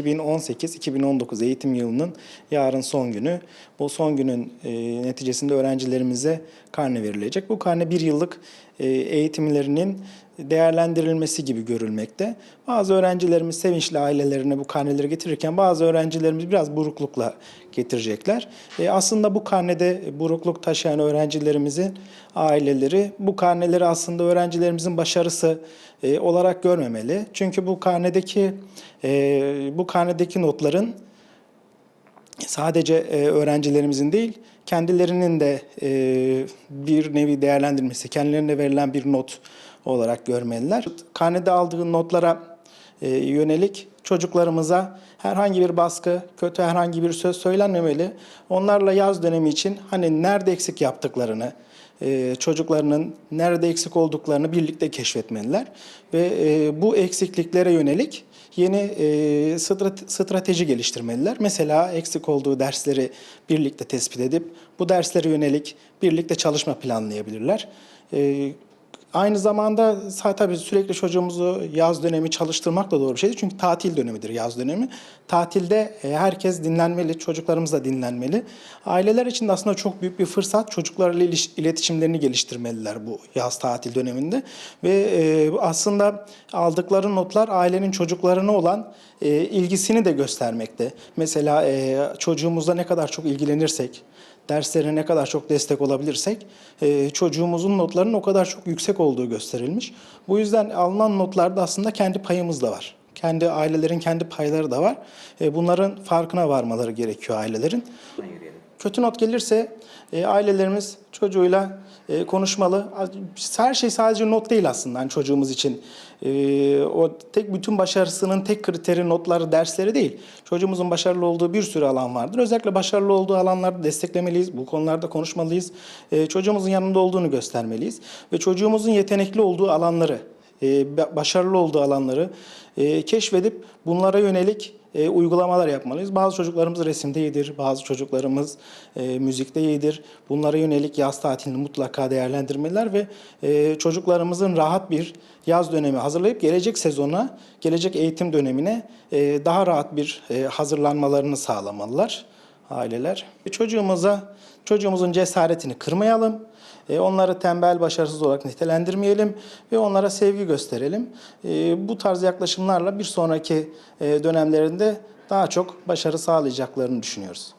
2018-2019 eğitim yılının yarın son günü. Bu son günün e, neticesinde öğrencilerimize karne verilecek. Bu karne bir yıllık e, eğitimlerinin değerlendirilmesi gibi görülmekte. Bazı öğrencilerimiz sevinçli ailelerine bu karneleri getirirken bazı öğrencilerimiz biraz buruklukla getirecekler. E, aslında bu karnede burukluk taşıyan öğrencilerimizin aileleri bu karneleri aslında öğrencilerimizin başarısı e, olarak görmemeli. Çünkü bu karnedeki e, bu karnedeki notların sadece e, öğrencilerimizin değil, kendilerinin de e, bir nevi değerlendirmesi, kendilerine verilen bir not olarak görmeliler. Karnede aldığı notlara e, yönelik çocuklarımıza herhangi bir baskı, kötü herhangi bir söz söylenmemeli. Onlarla yaz dönemi için hani nerede eksik yaptıklarını, e, çocuklarının nerede eksik olduklarını birlikte keşfetmeliler. Ve e, bu eksikliklere yönelik yeni strate- strateji geliştirmeliler. Mesela eksik olduğu dersleri birlikte tespit edip bu derslere yönelik birlikte çalışma planlayabilirler. Aynı zamanda tabii sürekli çocuğumuzu yaz dönemi çalıştırmak da doğru bir şeydir. Çünkü tatil dönemidir yaz dönemi. Tatilde e, herkes dinlenmeli, çocuklarımız da dinlenmeli. Aileler için de aslında çok büyük bir fırsat. Çocuklarla iletişimlerini geliştirmeliler bu yaz tatil döneminde. Ve e, aslında aldıkları notlar ailenin çocuklarına olan e, ilgisini de göstermekte. Mesela çocuğumuzla ne kadar çok ilgilenirsek, derslerine ne kadar çok destek olabilirsek e, çocuğumuzun notlarının o kadar çok yüksek olduğu gösterilmiş. Bu yüzden alınan notlarda aslında kendi payımız da var. Kendi ailelerin kendi payları da var. E, bunların farkına varmaları gerekiyor ailelerin. Kötü not gelirse e, ailelerimiz çocuğuyla e, konuşmalı. Her şey sadece not değil aslında hani çocuğumuz için. E, o tek bütün başarısının tek kriteri notları, dersleri değil. Çocuğumuzun başarılı olduğu bir sürü alan vardır. Özellikle başarılı olduğu alanlarda desteklemeliyiz. Bu konularda konuşmalıyız. E, çocuğumuzun yanında olduğunu göstermeliyiz ve çocuğumuzun yetenekli olduğu alanları, başarılı olduğu alanları e, keşfedip bunlara yönelik e, uygulamalar yapmalıyız. Bazı çocuklarımız resimde iyidir, bazı çocuklarımız e, müzikte iyidir. Bunlara yönelik yaz tatilini mutlaka değerlendirmeliler ve e, çocuklarımızın rahat bir yaz dönemi hazırlayıp gelecek sezona, gelecek eğitim dönemine e, daha rahat bir e, hazırlanmalarını sağlamalılar aileler. Çocuğumuza, çocuğumuzun cesaretini kırmayalım. E, Onları tembel, başarısız olarak nitelendirmeyelim ve onlara sevgi gösterelim. E, Bu tarz yaklaşımlarla bir sonraki e, dönemlerinde daha çok başarı sağlayacaklarını düşünüyoruz.